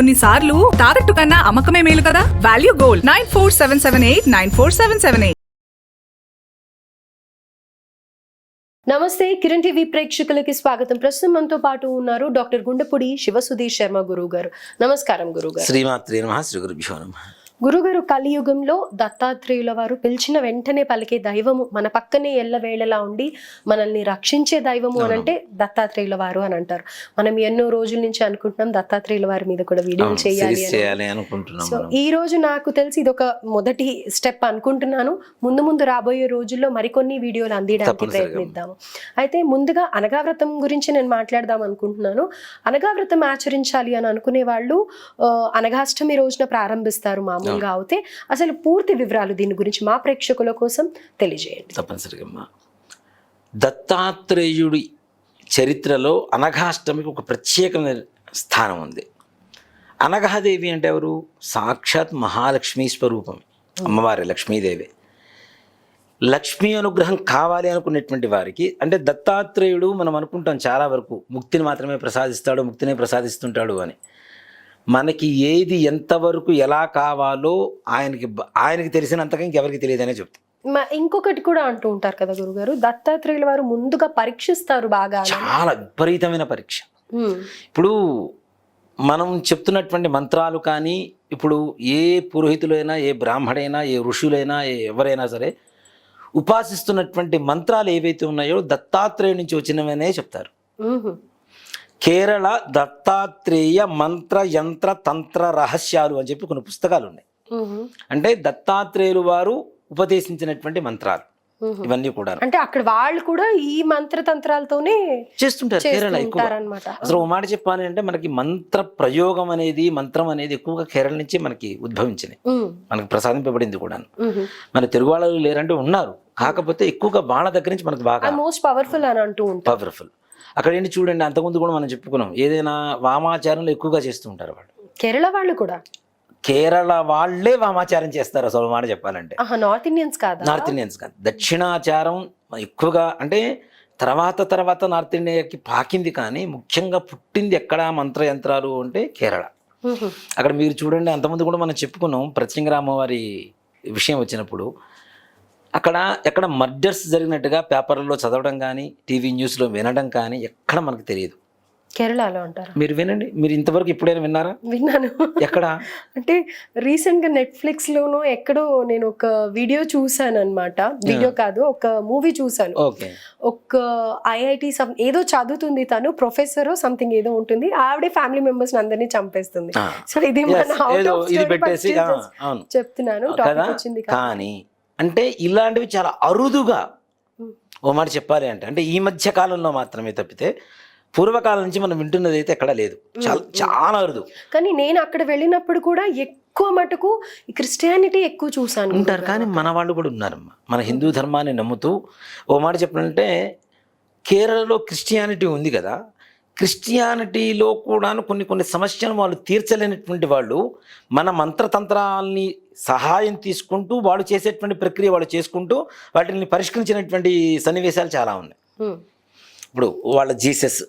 కొన్నిసార్లు తాకట్టు కన్నా అమ్మకమే మేలు కదా? Value gold nine four seven seven eight nine four seven seven eight నమస్తే కిరణ్ టీవీ ప్రేక్షకులకి స్వాగతం. ప్రస్తుతం మనతో పాటు ఉన్నారు డాక్టర్ గుండెపూడి శివసుధీర్ శర్మ గురువు గారు నమస్కారం గురువు గారు శ్రీమాత్రే నమ శ్రీ గురుభ్యో నమ. గురుగారు కలియుగంలో దత్తాత్రేయుల వారు పిలిచిన వెంటనే పలికే దైవము మన పక్కనే ఎల్లవేళలా ఉండి మనల్ని రక్షించే దైవము అని అంటే దత్తాత్రేయుల వారు అని అంటారు. మనం ఎన్నో రోజుల నుంచి అనుకుంటున్నాం దత్తాత్రేయుల వారి మీద కూడా వీడియోలు చేయాలి సో ఈ రోజు నాకు తెలిసి ఇది ఒక మొదటి స్టెప్ అనుకుంటున్నాను. ముందు ముందు రాబోయే రోజుల్లో మరికొన్ని వీడియోలు అందించడానికి. ప్రయత్నిద్దాము. అయితే ముందుగా అనగావ్రతం గురించి నేను మాట్లాడదాం అనుకుంటున్నాను. అనగావ్రతం ఆచరించాలి అని అనుకునే వాళ్ళు అనగాష్టమి రోజున ప్రారంభిస్తారు మామూలుగా అయితే అసలు పూర్తి వివరాలు దీని గురించి మా ప్రేక్షకుల కోసం తెలియజేయండి. తప్పనిసరిగా. దత్తాత్రేయుడి చరిత్రలో అనఘాష్టమికి ఒక ప్రత్యేకమైన స్థానం ఉంది. అనఘాదేవి అంటే ఎవరు? సాక్షాత్ మహాలక్ష్మీ స్వరూపం. అమ్మవారి లక్ష్మీదేవి. లక్ష్మీ అనుగ్రహం కావాలి అనుకునేటువంటి వారికి అంటే దత్తాత్రేయుడు మనం అనుకుంటాం చాలా వరకు ముక్తిని మాత్రమే ప్రసాదిస్తాడు ముక్తినే ప్రసాదిస్తుంటాడు అని. మనకి ఏది ఎంతవరకు ఎలా కావాలో ఆయనకి ఆయనకి తెలిసినంతగా ఇంకెవరికి తెలియదనే చెప్తాం. మా- ఇంకొకటి కూడా అంటూ ఉంటారు కదా గురుగారు దత్తాత్రేయుల వారు ముందుగా పరీక్షిస్తారు బాగా. చాలా విపరీతమైన పరీక్ష. ఇప్పుడు మనం చెప్తున్నటువంటి మంత్రాలు కానీ ఇప్పుడు ఏ పురోహితులైనా ఏ బ్రాహ్మడైనా ఏ ఋషులైనా ఏ ఎవరైనా సరే ఉపాసిస్తున్నటువంటి మంత్రాలు ఏవైతే ఉన్నాయో దత్తాత్రేయ నుంచి వచ్చినవనే చెప్తారు. కేరళ దత్తాత్రేయ మంత్ర యంత్ర తంత్ర రహస్యాలు అని చెప్పి కొన్ని పుస్తకాలు ఉన్నాయి అంటే దత్తాత్రేయులు వారు ఉపదేశించినటువంటి మంత్రాలు. ఇవన్నీ కూడా అంటే అక్కడ వాళ్ళు కూడా ఈ మంత్రతంత్రాలతోనే చేస్తుంటారు కేరళ ఎక్కువ. అసలు ఓ మాట చెప్పాలి అంటే మనకి మంత్ర ప్రయోగం అనేది మంత్రం అనేది ఎక్కువగా కేరళ నుంచి మనకి ఉద్భవించినాయి మనకి ప్రసాదింపబడింది కూడా మన తెలుగు వాళ్ళు లేరంటే ఉన్నారు. కాకపోతే ఎక్కువగా వాళ్ళ దగ్గర నుంచి మనకు బాగా మోస్ట్ పవర్ఫుల్ అని అంటూ పవర్ఫుల్ అక్కడ ఏంటి చూడండి అంతకుముందు కూడా మనం చెప్పుకున్నాం ఏదైనా వామాచారంలో ఎక్కువగా చేస్తూ ఉంటారు వాళ్ళు. కేరళ వాళ్ళు కూడా? కేరళ వాళ్ళే వామాచారం చేస్తారు అసలు మాట చెప్పాలంటే. నార్త్ ఇండియన్స్ కాదా? నార్త్ ఇండియన్స్ కాదు. దక్షిణాచారం ఎక్కువగా అంటే తర్వాత తర్వాత నార్త్ ఇండియాకి పాకింది కానీ ముఖ్యంగా పుట్టింది ఎక్కడ మంత్రయంత్రాలు అంటే కేరళ. అక్కడ మీరు చూడండి అంతకుముందు కూడా మనం చెప్పుకున్నాం ప్రత్యంగరామ వారి విషయం వచ్చినప్పుడు అక్కడ ఎక్కడ మర్డర్స్ జరిగినట్టుగా పేపర్లలో చదవడం కానీ టీవీ న్యూస్లో వినడం కానీ ఎక్కడ మనకు తెలియదు. కేరళలో అంటారు? మీరు వినండి. మీరు ఇంతవరకు ఎప్పుడైనా విన్నారా? విన్నాను. ఎక్కడ? అంటే రీసెంట్గా నెట్ఫ్లిక్స్ లోనో ఎక్కడో నేను ఒక వీడియో చూసాను అనమాట వీడియో కాదు ఒక మూవీ చూసాను ఓకే. ఒక ఐఐటి సమ్ ఏదో చదువుతుంది తను ప్రొఫెసర్ సంథింగ్ ఏదో ఉంటుంది. ఆవిడే ఫ్యామిలీ మెంబర్స్ అందరినీ చంపేస్తుంది. సో ఇది మన చెప్తున్నాను. టాపిక్ వచ్చింది కానీ అంటే ఇలాంటివి చాలా అరుదుగా. ఓ మాట చెప్పాలి అంటే అంటే ఈ మధ్య కాలంలో మాత్రమే తప్పితే పూర్వకాలం నుంచి మనం వింటున్నది అయితే ఎక్కడ లేదు. చాలా చాలా అరుదు. కానీ నేను అక్కడ వెళ్ళినప్పుడు కూడా ఎక్కువ మటుకు క్రిస్టియానిటీ ఎక్కువ చూసాను ఉంటారు కానీ మన వాళ్ళు కూడా ఉన్నారమ్మా. మన హిందూ ధర్మాన్ని నమ్ముతూ ఓ మాట చెప్పాలంటే కేరళలో క్రిస్టియానిటీ ఉంది కదా క్రిస్టియానిటీలో కూడాను కొన్ని కొన్ని సమస్యలు వాళ్ళు తీర్చలేనటువంటి వాళ్ళు మన మంత్రతంత్రాలని సహాయం తీసుకుంటూ వాళ్ళు చేసేటువంటి ప్రక్రియ వాళ్ళు చేసుకుంటూ వాటిని పరిష్కరించినటువంటి సన్నివేశాలు చాలా ఉన్నాయి ఇప్పుడు వాళ్ళ జీసస్.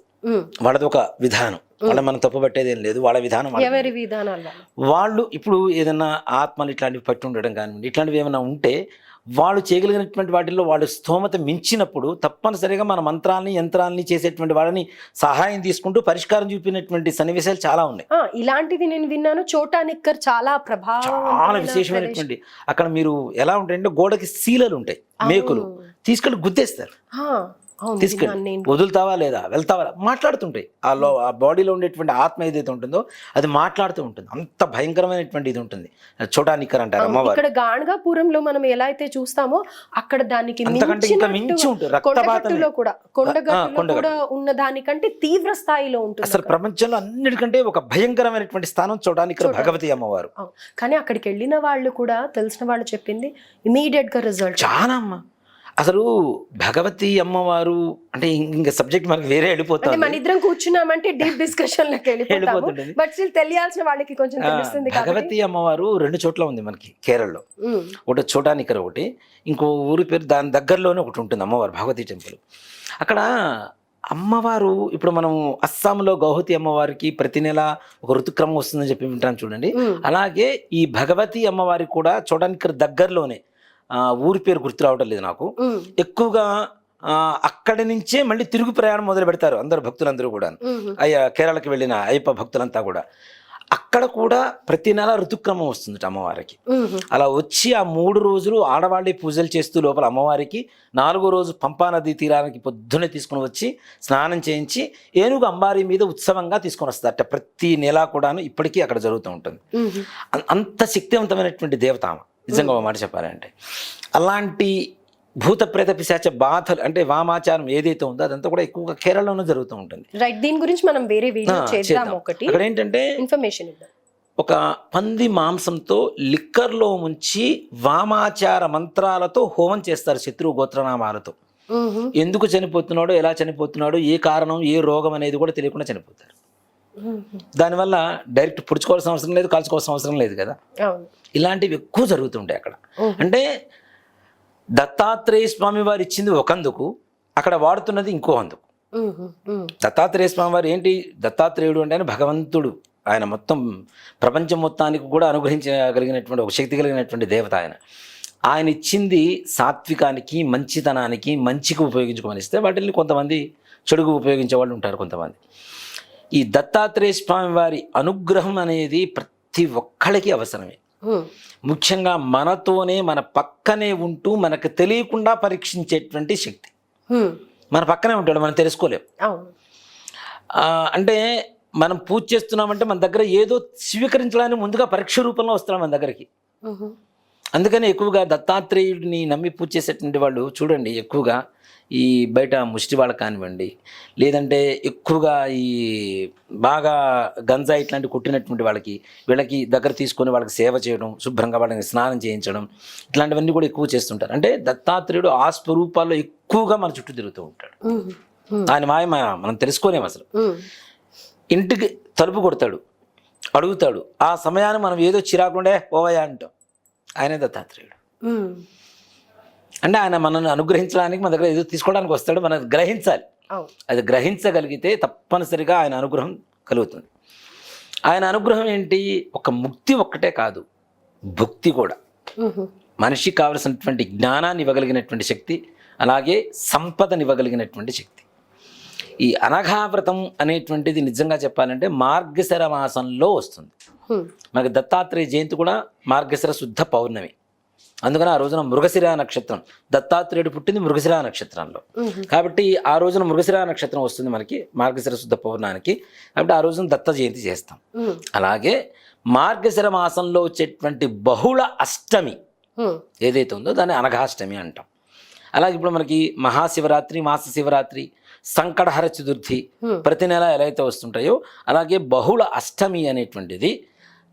వాళ్ళది ఒక విధానం వాళ్ళ మనం తప్పుపట్టేది ఏం లేదు వాళ్ళ విధానం. ఎవరి విధానాలు. వాళ్ళు ఇప్పుడు ఏదైనా ఆత్మలు ఇట్లాంటివి పట్టి ఉండడం కానివ్వండి ఇట్లాంటివి ఏమైనా ఉంటే వాళ్ళు చేయగలిగినటువంటి వాటిల్లో వాళ్ళు స్తోమత మించినప్పుడు తప్పనిసరిగా మన మంత్రాలని యంత్రాలని చేసేటువంటి వాళ్ళని సహాయం తీసుకుంటూ పరిష్కారం చూపినటువంటి సన్నివేశాలు చాలా ఉన్నాయి. ఇలాంటిది నేను విన్నాను. చోటా నిక్కర్ చాలా ప్రభావం చాలా విశేషమైనటువంటి అక్కడ మీరు ఎలా ఉంటాయంటే గోడకి శీలలు ఉంటాయి మేకులు. తీసుకెళ్ళి గుద్దేస్తారు. తీసుకెళ్ళి. వదులుతావా లేదా? వెళ్తావా? మాట్లాడుతుంటాయి. ఆ లో ఆ బాడీలో ఉండేటువంటి ఆత్మ ఏదైతే ఉంటుందో అది మాట్లాడుతూ ఉంటుంది. అంత భయంకరమైనటువంటి ఇది ఉంటుంది. చోటానిక్కర్ అంటారు అమ్మవారు. ఇక్కడ గాణగాపురంలో మనం ఎలా అయితే చూస్తామో అక్కడ దానికి మించి ఉంటుంది. కూడా కొండగట్టులో. కూడా ఉన్న దానికంటే తీవ్ర స్థాయిలో ఉంటుంది అసలు ప్రపంచంలో అన్నిటికంటే ఒక భయంకరమైనటువంటి స్థానం చూడడానికి భగవతి అమ్మవారు. కానీ అక్కడికి వెళ్ళిన వాళ్ళు కూడా తెలిసిన వాళ్ళు చెప్పింది ఇమీడియట్గా రిజల్ట్ చాలా అమ్మ అసలు భగవతి అమ్మవారు అంటే ఇంకా సబ్జెక్ట్ మనకి వేరే వెళ్ళిపోతుంది. మన ఇద్దరం కూర్చున్నామంటే డీప్ డిస్కషన్. బట్ స్టిల్ తెలియాల్సిన వాళ్ళకి కొంచెం తెలుస్తుంది భగవతి అమ్మవారు రెండు చోట్ల ఉంది మనకి కేరళలో. ఒకటి చోటానికర ఒకటి ఇంకో ఊరి పేరు దాని దగ్గరలోనే ఒకటి ఉంటుంది అమ్మవారు భగవతి టెంపుల్. అక్కడ అమ్మవారు ఇప్పుడు మనం అస్సాంలో గౌహతి అమ్మవారికి ప్రతి నెల ఒక ఋతుక్రమం వస్తుందని చెప్పి వింటాను చూడండి. అలాగే ఈ భగవతి అమ్మవారికి కూడా చూడడానికి దగ్గరలోనే ఊరి పేరు గుర్తు రావడం లేదు నాకు. ఎక్కువగా అక్కడి నుంచే మళ్ళీ తిరుగు ప్రయాణం మొదలు పెడతారు అందరు భక్తులందరూ కూడా. అయ్యా కేరళకి వెళ్ళిన అయ్యప్ప భక్తులంతా కూడా. అక్కడ కూడా ప్రతి నెల ఋతుక్రమం వస్తుంది అమ్మవారికి. అలా వచ్చి ఆ మూడు రోజులు ఆడవాళ్ళే పూజలు చేస్తూ లోపల అమ్మవారికి నాలుగో రోజు పంపా నది తీరానికి పొద్దున్నే తీసుకుని వచ్చి స్నానం చేయించి ఏనుగు అంబారి మీద ఉత్సవంగా తీసుకొని వస్తారు అంటే ప్రతి నెల కూడాను ఇప్పటికీ అక్కడ జరుగుతూ ఉంటుంది. అంత శక్తివంతమైనటువంటి దేవత ఆమె నిజంగా ఒక మాట చెప్పాలంటే అలాంటి భూత ప్రేత పిశాచ బాధలు అంటే వామాచారం ఏదైతే ఉందో అదంతా కూడా ఎక్కువగా కేరళలోనే జరుగుతూ ఉంటుంది. రైట్ దీని గురించి మనం వేరే వీడియో చేద్దాం. ఒకటి. అక్కడ ఏంటంటే ఇన్ఫర్మేషన్ ఇద్దాం. ఒక పంది మాంసంతో లిక్కర్లో ముంచి వామాచార మంత్రాలతో హోమం చేస్తారు శత్రువు గోత్రనామాలతో. ఎందుకు చనిపోతున్నాడో ఎలా చనిపోతున్నాడో ఏ కారణం ఏ రోగం అనేది కూడా తెలియకుండా చనిపోతారు. దానివల్ల డైరెక్ట్ పుడుచుకోవాల్సిన అవసరం లేదు కాల్చుకోవాల్సిన అవసరం లేదు కదా. ఇలాంటివి ఎక్కువ జరుగుతుంటాయి అక్కడ. అంటే దత్తాత్రేయ స్వామి వారు ఇచ్చింది ఒకందుకు అక్కడ వాడుతున్నది ఇంకో అందుకు. దత్తాత్రేయ స్వామి వారు ఏంటి దత్తాత్రేయుడు అంటే ఆయన భగవంతుడు. ఆయన మొత్తం ప్రపంచం మొత్తానికి కూడా అనుగ్రహించగలిగినటువంటి ఒక శక్తి కలిగినటువంటి దేవత ఆయన. ఆయన ఇచ్చింది సాత్వికానికి మంచితనానికి మంచికి ఉపయోగించుకోమని ఇస్తే వాటిని కొంతమంది చెడుకు ఉపయోగించే వాళ్ళు ఉంటారు కొంతమంది. ఈ దత్తాత్రేయ స్వామి వారి అనుగ్రహం అనేది ప్రతి ఒక్కళ్ళకి అవసరమే. ముఖ్యంగా మనతోనే మన పక్కనే ఉంటూ మనకు తెలియకుండా పరీక్షించేటువంటి శక్తి. మన పక్కనే ఉంటాడు మనం తెలుసుకోలేం. అంటే మనం పూజ చేస్తున్నామంటే మన దగ్గర ఏదో స్వీకరించడానికి ముందుగా పరీక్ష రూపంలో వస్తున్నాం మన దగ్గరికి. అందుకని ఎక్కువగా దత్తాత్రేయుడిని నమ్మి పూజ చేసేటువంటి వాళ్ళు చూడండి ఎక్కువగా. ఈ బయట ముష్టి వాళ్ళకి కానివ్వండి లేదంటే ఎక్కువగా ఈ బాగా గంజా ఇట్లాంటి కొట్టినటువంటి వాళ్ళకి వీళ్ళకి దగ్గర తీసుకొని వాళ్ళకి సేవ చేయడం శుభ్రంగా వాళ్ళకి స్నానం చేయించడం ఇట్లాంటివన్నీ కూడా ఎక్కువ చేస్తుంటారు. అంటే దత్తాత్రేయుడు ఆ స్వరూపాల్లో ఎక్కువగా మన చుట్టూ తిరుగుతూ ఉంటాడు. ఆయన మాయ మనం తెలుసుకోలేము అసలు. ఇంటికి తలుపు కొడతాడు అడుగుతాడు ఆ సమయాన్ని మనం ఏదో చిరాకుండే ఓవయ్యా అంటాం. ఆయనే దత్తాత్రేయుడు. అంటే ఆయన మనల్ని అనుగ్రహించడానికి మన దగ్గర ఏదో తీసుకోవడానికి వస్తాడు మనం గ్రహించాలి. అది గ్రహించగలిగితే తప్పనిసరిగా ఆయన అనుగ్రహం కలుగుతుంది. ఆయన అనుగ్రహం ఏంటి? ఒక ముక్తి ఒక్కటే కాదు భక్తి కూడా. మనిషికి కావలసినటువంటి జ్ఞానాన్ని ఇవ్వగలిగినటువంటి శక్తి అలాగే సంపదని ఇవ్వగలిగినటువంటి శక్తి. ఈ అనఘావ్రతం అనేటువంటిది నిజంగా చెప్పాలంటే మార్గశిర మాసంలో వస్తుంది. మనకి దత్తాత్రేయ జయంతి కూడా మార్గశిర శుద్ధ పౌర్ణమి. అందుకని ఆ రోజున మృగశిర నక్షత్రం దత్తాత్రేయుడు పుట్టింది మృగశిర నక్షత్రంలో. కాబట్టి ఆ రోజున మృగశిర నక్షత్రం వస్తుంది మనకి మార్గశిర శుద్ధ పౌర్ణానికి. కాబట్టి ఆ రోజున దత్త జయంతి చేస్తాం. అలాగే మార్గశిర మాసంలో వచ్చేటువంటి బహుళ అష్టమి ఏదైతే ఉందో దాన్ని అనఘాష్టమి అంటాం. అలాగే ఇప్పుడు మనకి మహాశివరాత్రి మాస శివరాత్రి సంకటహర చతుర్థి. ప్రతి నెల ఎలా అయితే వస్తుంటాయో అలాగే బహుళ అష్టమి అనేటువంటిది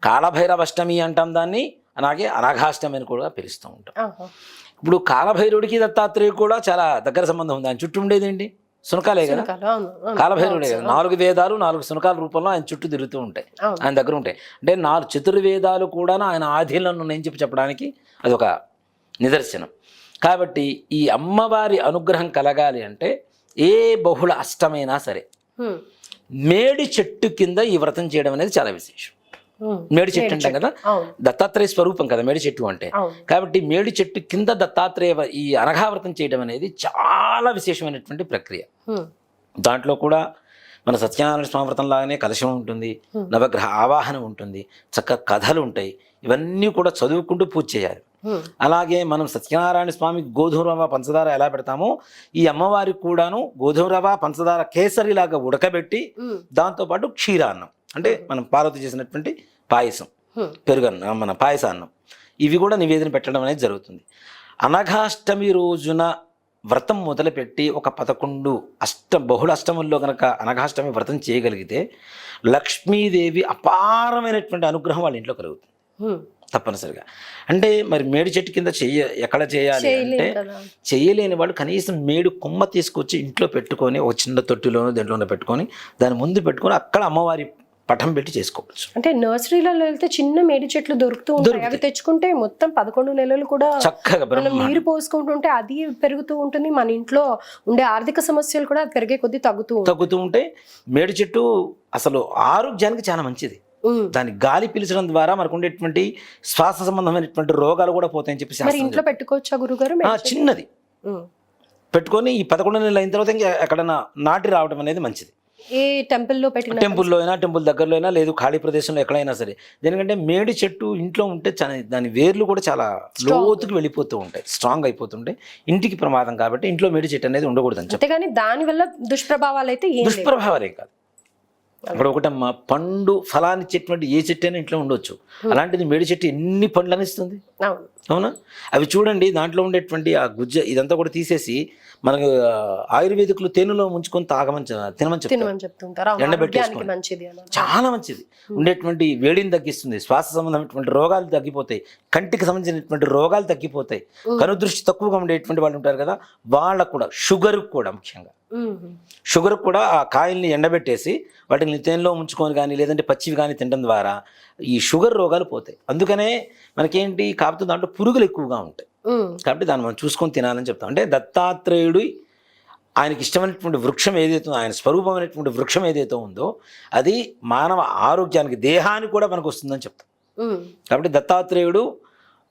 కాలభైరవ అష్టమి అంటాం దాన్ని. అలాగే అనఘాష్టమి అని కూడా పిలుస్తూ ఉంటాం. ఇప్పుడు కాలభైరుడికి దత్తాత్రేయుడు కూడా చాలా దగ్గర సంబంధం ఉంది. ఆయన చుట్టూ ఉండేది ఏంటి? సునకాలే కదా? కాలభైరుడే కదా? నాలుగు వేదాలు నాలుగు సునకాల రూపంలో ఆయన చుట్టూ తిరుగుతూ ఉంటాయి. ఆయన దగ్గర ఉంటాయి. అంటే నాలుగు చతుర్వేదాలు కూడా ఆయన ఆధీనంలో నేను చెప్పి చెప్పడానికి అదొక నిదర్శనం. కాబట్టి ఈ అమ్మవారి అనుగ్రహం కలగాలి అంటే ఏ బహుళ అష్టమైనా సరే మేడి చెట్టు కింద ఈ వ్రతం చేయడం అనేది చాలా విశేషం. మేడి చెట్టు అంటాం కదా? దత్తాత్రేయ స్వరూపం కదా మేడి చెట్టు అంటే. కాబట్టి మేడి చెట్టు కింద దత్తాత్రేయ ఈ అనఘావ్రతం చేయడం అనేది చాలా విశేషమైనటువంటి ప్రక్రియ. దాంట్లో కూడా మన సత్యనారాయణ స్వామి వ్రతం లాగానే కలశం ఉంటుంది. నవగ్రహ ఆవాహనం ఉంటుంది చక్కగా కథలు ఉంటాయి. ఇవన్నీ కూడా చదువుకుంటూ పూజ చేయాలి. అలాగే మనం సత్యనారాయణ స్వామి గోధుమ పంచదార ఎలా పెడతామో ఈ అమ్మవారికి కూడాను గోధుమ రవ్వ పంచదార కేసరిలాగా ఉడకబెట్టి దాంతోపాటు క్షీరాన్నం. అంటే మనం పార్వతి చేసినటువంటి పాయసం పెరుగన్నం మన పాయసాన్నం. ఇవి కూడా నివేదన పెట్టడం అనేది జరుగుతుంది. అనఘాష్టమి రోజున వ్రతం మొదలుపెట్టి ఒక పదకొండు అష్ట బహుళ అష్టముల్లో కనుక అనఘాష్టమి వ్రతం చేయగలిగితే లక్ష్మీదేవి అపారమైనటువంటి అనుగ్రహం వాళ్ళ ఇంట్లో కలుగుతుంది. తప్పనిసరిగా. అంటే మరి మేడి చెట్టు కింద చెయ్య ఎక్కడ చేయాలి అంటే చేయలేని వాళ్ళు కనీసం మేడు కొమ్మ తీసుకొచ్చి ఇంట్లో పెట్టుకొని ఒక చిన్న తొట్టిలోనో దేంట్లోనో పెట్టుకొని దాని ముందు పెట్టుకొని అక్కడ అమ్మవారి పటం పెట్టి చేసుకోవచ్చు. అంటే నర్సరీలలో వెళ్తే చిన్న మేడి చెట్లు దొరుకుతూ ఉంటాయి. అవి తెచ్చుకుంటే మొత్తం పదకొండు నెలలు కూడా చక్కగా మనం నీరు పోసుకుంటుంటే అది పెరుగుతూ ఉంటుంది. మన ఇంట్లో ఉండే ఆర్థిక సమస్యలు కూడా పెరిగే కొద్దీ తగ్గుతూ తగ్గుతూ ఉంటే మేడి చెట్టు అసలు ఆరోగ్యానికి చాలా మంచిది. దాని గాలి పీల్చడం ద్వారా మనకు ఉండేటువంటి శ్వాస సంబంధమైనటువంటి రోగాలు కూడా పోతాయని చెప్పి మరి శాస్త్రం ఇంట్లో పెట్టుకోవచ్చా గురుగారు చిన్నది. పెట్టుకొని ఈ పదకొండు నెలలు అయిన తర్వాత ఇంకా ఎక్కడైనా నాటి రావడం అనేది మంచిది. ఏ టెంపుల్లో పెట్టిన టెంపుల్లో అయినా టెంపుల్ దగ్గరలో అయినా లేదు ఖాళీ ప్రదేశంలో ఎక్కడైనా సరే. దేనికంటే మేడి చెట్టు ఇంట్లో ఉంటే చాలా దాని వేర్లు కూడా చాలా లోతుకు వెళ్ళిపోతూ ఉంటాయి. స్ట్రాంగ్ అయిపోతుంటాయి. ఇంటికి ప్రమాదం కాబట్టి ఇంట్లో మేడి చెట్టు అనేది ఉండకూడదని చెప్పి అంతేగాని దాని వల్ల దుష్ప్రభావాలు అయితే దుష్ప్రభావాలే కాదు. ఇప్పుడు ఒకటమ్మా పండు ఫలాన్ని ఇచ్చేటువంటి ఏ చెట్టు అయినా ఇంట్లో ఉండొచ్చు. అలాంటిది మేడి చెట్టు ఎన్ని పండ్లను ఇస్తుంది? అవును. అవి చూడండి దాంట్లో ఉండేటువంటి ఆ గుజ్జ ఇదంతా కూడా తీసేసి మనకు ఆయుర్వేదికులు తేనెలో ముంచుకొని తాగమని తినమని చెప్తారు. ఎండబెట్టేసుకోండి. చాలా మంచిది. ఉండేటువంటి వేడిని తగ్గిస్తుంది శ్వాస సంబంధమైనటువంటి రోగాలు తగ్గిపోతాయి కంటికి సంబంధించినటువంటి రోగాలు తగ్గిపోతాయి. కనుదృష్టి తక్కువగా ఉండేటువంటి వాళ్ళు ఉంటారు కదా వాళ్ళకు కూడా షుగర్ కూడా ముఖ్యంగా. షుగర్ కూడా ఆ కాయల్ని ఎండబెట్టేసి వాటిని తేనెలో ఉంచుకొని కానీ లేదంటే పచ్చివి కానీ తినడం ద్వారా ఈ షుగర్ రోగాలు పోతాయి. అందుకనే మనకేంటి కాకపోతే దాంట్లో పురుగులు ఎక్కువగా ఉంటాయి. కాబట్టి దాన్ని మనం చూసుకొని తినాలని చెప్తాం. అంటే దత్తాత్రేయుడు ఆయనకి ఇష్టమైనటువంటి వృక్షం ఏదైతే ఆయన స్వరూపమైనటువంటి వృక్షం ఏదైతే ఉందో అది మానవ ఆరోగ్యానికి దేహానికి కూడా మనకు వస్తుందని చెప్తాం. కాబట్టి దత్తాత్రేయుడు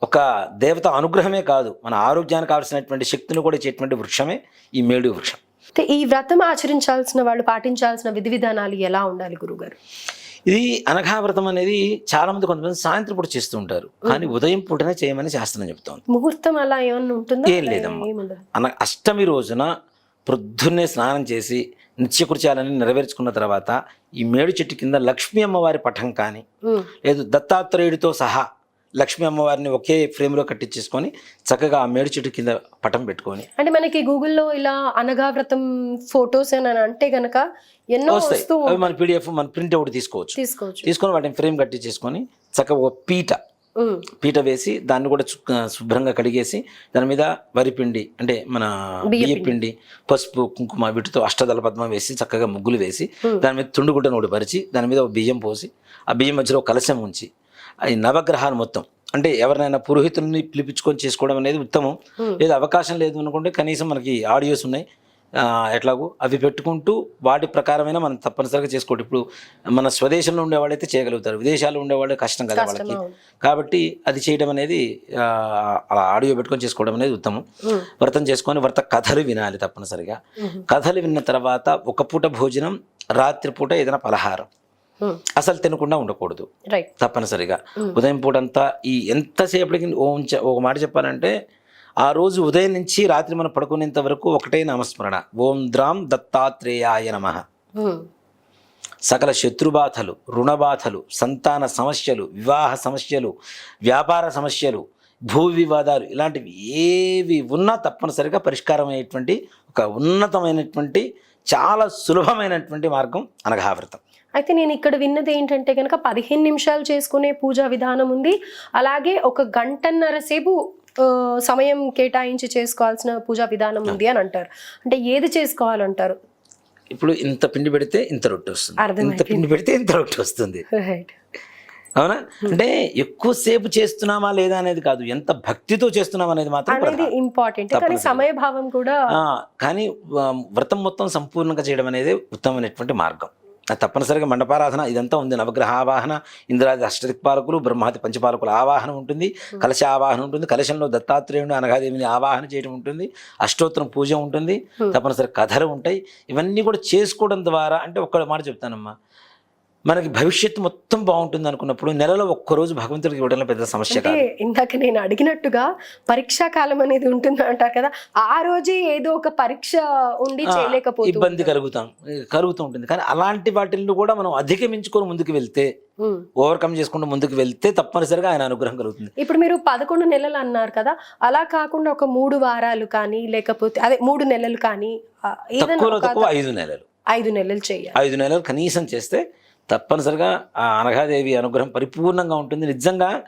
ఒక దేవత అనుగ్రహమే కాదు మన ఆరోగ్యానికి కావాల్సినటువంటి శక్తిని కూడా ఇచ్చేటువంటి వృక్షమే ఈ మేడు వృక్షం. అయితే ఈ వ్రతం ఆచరించాల్సిన వాళ్ళు పాటించాల్సిన విధి విధానాలు ఎలా ఉండాలి గురుగారు ఇది అనఘావ్రతం అనేది చాలా మంది కొంతమంది సాయంత్రం పూట చేస్తూ ఉంటారు. కానీ ఉదయం పూటనే చేయమని శాస్త్రం చెప్తాం ముహూర్తం అలా ఏమన్నా ఉంటుందా? ఏం లేదమ్మా. అష్టమి రోజున ప్రొద్దున్నే స్నానం చేసి నిత్యకృత్యాలని నెరవేర్చుకున్న తర్వాత ఈ మేడు చెట్టు కింద లక్ష్మీ అమ్మవారి పటం కానీ. లేదు దత్తాత్రేయుడితో సహా లక్ష్మీ అమ్మవారిని ఒకే ఫ్రేమ్లో కట్టించేసుకొని చక్కగా ఆ మేడు చెట్టు కింద పటం పెట్టుకొని అంటే మనకి గూగుల్లో ఇలా అనగా వ్రతం ఫొటోస్ అని అంటే గనక ఎన్నో వస్తాయి. అవి మన పీడిఎఫ్ మన ప్రింట్ అవుట్ తీసుకోవచ్చు. తీసుకోవచ్చు. తీసుకొని వాటిని ఫ్రేమ్ కట్టించేసుకొని చక్కగా ఒక పీట. పీట వేసి దాన్ని కూడా శుభ్రంగా కడిగేసి దాని మీద వరిపిండి అంటే మన బియ్య పిండి. పసుపు కుంకుమ వీటితో అష్టదళ పద్మం వేసి చక్కగా ముగ్గులు వేసి దాని మీద తుండుగుడ్డను ఒకటి పరిచి దాని మీద ఒక బియ్యం పోసి ఆ బియ్యం మధ్యలో కలశం ఉంచి ఈ నవగ్రహాలు మొత్తం. అంటే ఎవరినైనా పురోహితుల్ని పిలిపించుకొని చేసుకోవడం అనేది ఉత్తమం. లేదు అవకాశం లేదు అనుకుంటే కనీసం మనకి ఆడియోస్ ఉన్నాయి. ఎట్లాగో అవి పెట్టుకుంటూ వాటి ప్రకారమైన మనం తప్పనిసరిగా చేసుకోండి ఇప్పుడు మన స్వదేశంలో ఉండేవాళ్ళైతే చేయగలుగుతారు. విదేశాల్లో ఉండేవాళ్ళు కష్టం కదా వాళ్ళకి. కాబట్టి అది చేయడం అనేది అలా ఆడియో పెట్టుకొని చేసుకోవడం అనేది ఉత్తమం. వ్రతం చేసుకొని వ్రత కథలు వినాలి తప్పనిసరిగా. కథలు విన్న తర్వాత ఒక పూట భోజనం రాత్రిపూట ఏదైనా పలహారం. అసలు తినకుండా ఉండకూడదు. తప్పనిసరిగా. ఉదయం పూటంతా ఈ ఎంతసేపటికి ఒక మాట చెప్పాలంటే ఆ రోజు ఉదయం నుంచి రాత్రి మనం పడుకునేంత వరకు ఒకటే నామస్మరణ. ఓం ద్రాం దత్తాత్రేయాయ నమ. ఉమ్. సకల శత్రుబాధలు రుణబాధలు సంతాన సమస్యలు వివాహ సమస్యలు వ్యాపార సమస్యలు భూ వివాదాలు ఇలాంటివి ఏవి ఉన్నా తప్పనిసరిగా పరిష్కారం అయ్యేటువంటి ఒక ఉన్నతమైనటువంటి చాలా సులభమైనటువంటి మార్గం అనఘావ్రతం అయితే నేను ఇక్కడ విన్నది ఏంటంటే కనుక పదిహేను నిమిషాలు చేసుకునే పూజా విధానం ఉంది. అలాగే ఒక గంటన్నర సేపు సమయం కేటాయించి చేసుకోవాల్సిన పూజా విధానం ఉంది అని అంటారు. అంటే ఏది చేసుకోవాలంటారు? ఇప్పుడు ఇంత పిండి పెడితే ఇంత రొట్టె వస్తుంది. ఇంత పిండి పెడితే ఇంత రొట్టె వస్తుంది. అవునా? అంటే ఎక్కువసేపు చేస్తున్నామా లేదా అనేది కాదు. ఎంత భక్తితో చేస్తున్నాం అనేది మాత్రం. ఇంపార్టెంట్ కానీ. సమయభావం కూడా కానీ వ్రతం మొత్తం సంపూర్ణంగా చేయడం అనేది ఉత్తమమైనటువంటి మార్గం. తప్పనిసరిగా మండపారాధన ఇదంతా ఉంది. నవగ్రహ ఆవాహన ఇంద్రాది అష్టదిక్పాలకులు బ్రహ్మాది పంచపాలకుల ఆవాహన ఉంటుంది. కలశ ఆవాహన ఉంటుంది. కలశంలో దత్తాత్రేయుడు అనగాదేవిని ఆవాహన చేయడం ఉంటుంది. అష్టోత్తరం పూజ ఉంటుంది. తప్పనిసరి కథలు ఉంటాయి. ఇవన్నీ కూడా చేసుకోవడం ద్వారా అంటే ఒక్క మాట చెప్తానమ్మా. మనకి భవిష్యత్తు మొత్తం బాగుంటుంది అనుకున్నప్పుడు నెలలో ఒక్కరోజు భగవంతుడికి ఇవ్వడంలో పెద్ద సమస్య అంటే ఇందాక నేను అడిగినట్టుగా పరీక్షా కాలం అనేది ఉంటుంది అంటారు కదా ఆ రోజే ఏదో ఒక పరీక్ష ఉండి ఆ, చేయలేకపోతుంది ఇబ్బంది కలుగుతాం కలుగుతూ ఉంటుంది. కానీ అలాంటి వాటిని కూడా మనం అధిగమించుకొని ముందుకు వెళ్తే ఓవర్కమ్ చేసుకుంటూ ముందుకు వెళ్తే తప్పనిసరిగా ఆయన అనుగ్రహం కలుగుతుంది. ఇప్పుడు మీరు పదకొండు నెలలు అన్నారు కదా అలా కాకుండా ఒక మూడు వారాలు కానీ లేకపోతే అదే మూడు నెలలు కానీ తక్కువలో తక్కువ ఐదు నెలలు. ఐదు నెలలు చేయాలి. ఐదు నెలలు కనీసం చేస్తే తప్పనిసరిగా ఆ అనఘాదేవి అనుగ్రహం పరిపూర్ణంగా ఉంటుంది. నిజంగా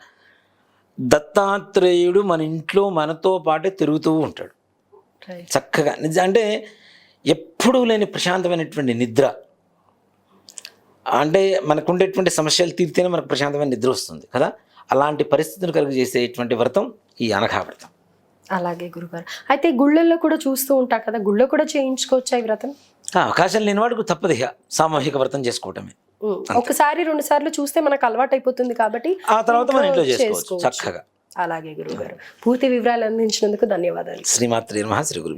దత్తాత్రేయుడు మన ఇంట్లో మనతో పాటే తిరుగుతూ ఉంటాడు. చక్కగా నిజ అంటే ఎప్పుడూ లేని ప్రశాంతమైనటువంటి నిద్ర. అంటే మనకు ఉండేటువంటి సమస్యలు తీరితేనే మనకు ప్రశాంతమైన నిద్ర వస్తుంది కదా? అలాంటి పరిస్థితులు కలుగు చేసేటువంటి వ్రతం ఈ అనఘా వ్రతం. అలాగే గురుగారు. అయితే గుళ్ళల్లో కూడా చూస్తూ ఉంటా కదా? గుళ్ళో కూడా చేయించుకోవచ్చా ఈ వ్రతం? అవకాశం లేని వాడికి తప్పదు ఇక సామూహిక వ్రతం చేసుకోవటమే. ఒకసారి రెండు సార్లు చూస్తే మనకు అలవాటు అయిపోతుంది కాబట్టి ఆ తర్వాత మన ఇంట్లో చేసుకోవచ్చు చక్కగా. అలాగే గురుగారు. పూర్తి వివరాలు అందించినందుకు ధన్యవాదాలు. శ్రీమాత్రి నమః శ్రీ గురు